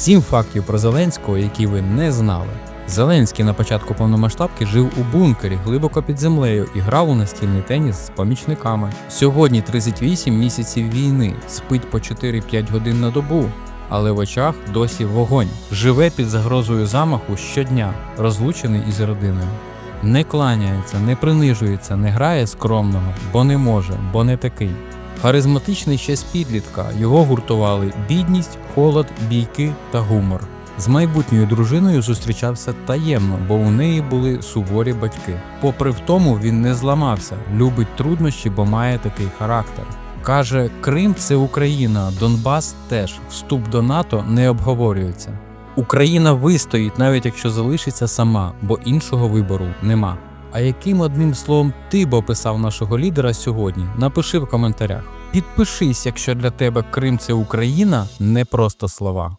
Сім фактів про Зеленського, які ви не знали. Зеленський на початку повномасштабки жив у бункері глибоко під землею і грав у настільний теніс з помічниками. Сьогодні 38 місяців війни, спить по 4-5 годин на добу, але в очах досі вогонь. Живе під загрозою замаху щодня, розлучений із родиною. Не кланяється, не принижується, не грає скромного, бо не може, бо не такий. Харизматичний ще з підлітка, його гуртували бідність, холод, бійки та гумор. З майбутньою дружиною зустрічався таємно, бо у неї були суворі батьки. Попри в тому, він не зламався, любить труднощі, бо має такий характер. Каже, Крим це Україна, Донбас теж. Вступ до НАТО не обговорюється. Україна вистоїть, навіть якщо залишиться сама, бо іншого вибору нема. А яким одним словом ти б описав нашого лідера сьогодні? Напиши в коментарях. Підпишись, якщо для тебе Крим це Україна, не просто слова.